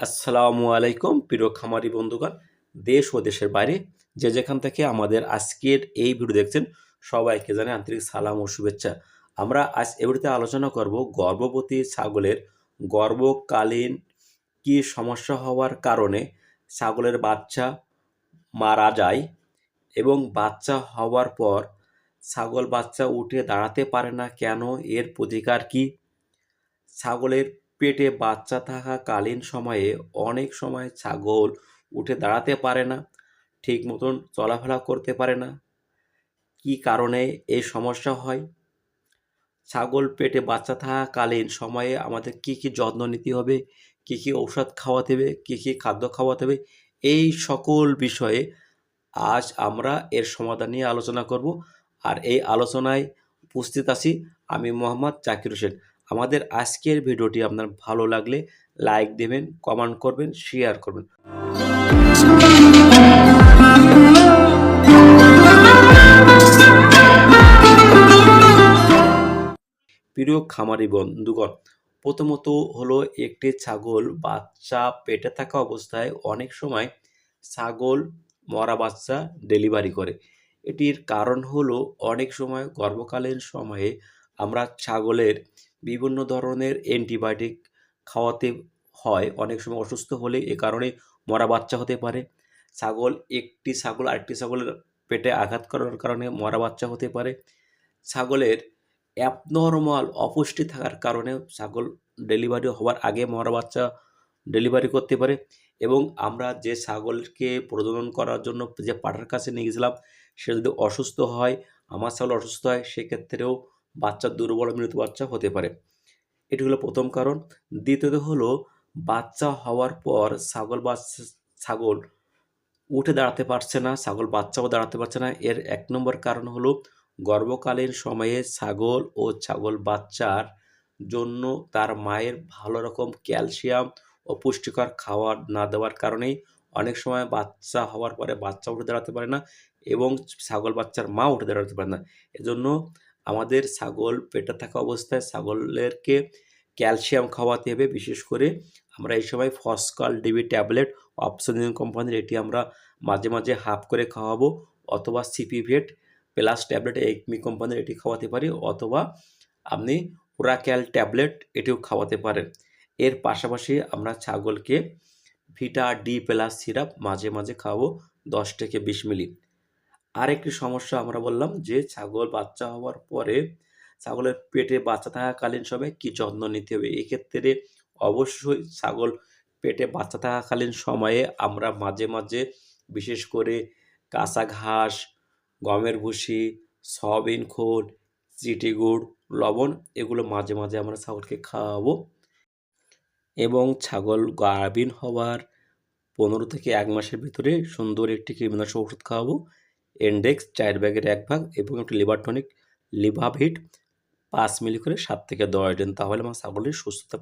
আসসালামু আলাইকুম, প্রিয় খামারি বন্ধুগণ, দেশ ও দেশের বাইরে যে যেখান থেকে আমাদের আজকের এই ভিডিও দেখছেন, সবাইকে জানে আন্তরিক সালাম ও শুভেচ্ছা। আমরা আজ এ ভিডিওতে আলোচনা করব গর্ভবতী ছাগলের গর্ভকালীন কি সমস্যা হওয়ার কারণে ছাগলের বাচ্চা মারা যায় এবং বাচ্চা হওয়ার পর ছাগল বাচ্চা উঠে দাঁড়াতে পারে না কেন? এর প্রতিকার কি? ছাগলের পেটে বাচ্চা থাকাকালীন সময়ে অনেক সময় ছাগল উঠে দাঁড়াতে পারে না, ঠিক মতন চলাফেরা করতে পারে না। কি কারণে এই সমস্যা হয়? ছাগল পেটে বাচ্চা থাকাকালীন সময়ে আমাদের কি কি যত্ন নিতে হবে, কি কি ঔষধ খাওয়াতে হবে, কি কি খাদ্য খাওয়াতে হবে, এই সকল বিষয়ে আজ আমরা এর সমাধান নিয়ে আলোচনা করব। আর এই আলোচনায় উপস্থিত আছি আমি মোহাম্মদ জাকির হোসেন। আমাদের আজকের ভিডিওটি আপনার ভালো লাগলে লাইক দেবেন, কমেন্ট করবেন, শেয়ার করবেন। প্রিয় খামারি বন্ধুগণ, প্রথমত হলো একটি ছাগল বাচ্চা পেটে থাকা অবস্থায় অনেক সময় ছাগল মরা বাচ্চা ডেলিভারি করে। এটির কারণ হলো অনেক সময় গর্ভকালীন সময়ে আমরা ছাগলের বিভিন্ন ধরনের অ্যান্টিবায়োটিক খাওয়াতে হয়। অনেক সময় অসুস্থ হলে এ কারণে মরা বাচ্চা হতে পারে। ছাগল একটি ছাগল আরেকটি ছাগলের পেটে আঘাত করার কারণে মরা বাচ্চা হতে পারে। ছাগলের অ্যাবনর্মাল অপুষ্টি থাকার কারণে ছাগল ডেলিভারি হওয়ার আগে মরা বাচ্চা ডেলিভারি করতে পারে এবং আমরা যে ছাগলকে প্রজনন করার জন্য যে পাঠার কাছে নিয়ে গেছিলাম, সে যদি অসুস্থ হয়, আমার ছাগল অসুস্থ হয়, সেক্ষেত্রেও বাচ্চা দুর্বল মৃত বাচ্চা হতে পারে। এটি হলো প্রথম কারণ। দ্বিতীয়ত হলো, বাচ্চা হওয়ার পর ছাগল বাচ্চা ছাগল উঠে দাঁড়াতে পারছে না, ছাগল বাচ্চাও দাঁড়াতে পারছে না। এর এক নম্বর কারণ হলো, গর্ভকালীন সময়ে ছাগল ও ছাগল বাচ্চার জন্য তার মায়ের ভালো রকম ক্যালসিয়াম ও পুষ্টিকর খাওয়ার না দেওয়ার কারণেই অনেক সময় বাচ্চা হওয়ার পরে বাচ্চা উঠে দাঁড়াতে পারে না এবং ছাগল বাচ্চার মা উঠে দাঁড়াতে পারে না। এজন্য আমাদের ছাগল পেটে থাকা অবস্থায় ছাগলেরকে ক্যালসিয়াম খাওয়াতে হবে। বিশেষ করে আমরা এই সময় ফসকাল ডিবি ট্যাবলেট অপশন কোম্পানির এটি আমরা মাঝে মাঝে হাফ করে খাওয়াবো অথবা সিপিভেট প্লাস ট্যাবলেট একমি কোম্পানির এটি খাওয়াতে পারি অথবা আপনি ওরাক্যাল ট্যাবলেট এটিও খাওয়াতে পারেন। এর পাশাপাশি আমরা ছাগলকে ভিটা ডি প্লাস সিরাপ মাঝে মাঝে খাওয়াবো দশ থেকে বিশ মিলি। আরেকটি সমস্যা আমরা বললাম যে ছাগল বাচ্চা হওয়ার পরে ছাগলের পেটে বাচ্চা থাকাকালীন সময় কি যত্ন নিতে হবে? এক্ষেত্রে অবশ্যই ছাগল পেটে বাচ্চা থাকাকালীন সময়ে আমরা মাঝে মাঝে বিশেষ করে কাঁচা ঘাস, গমের ভুসি, সয়াবিন খোল, চিটি গুড়, লবণ এগুলো মাঝে মাঝে আমরা ছাগলকে খাওয়াবো। এবং ছাগল গাভিন হওয়ার পনেরো থেকে এক মাসের ভিতরে সুন্দর একটি কৃমিনাশক ওষুধ খাওয়াবো। এন্ডেক্স চার ব্যাগের এক ভাগ এবং একটি লিভার টনিক লিভাভিট পাঁচ মিলি করে সাত থেকে দশ দিন তাহলে আমার ছাগলের সুস্থতা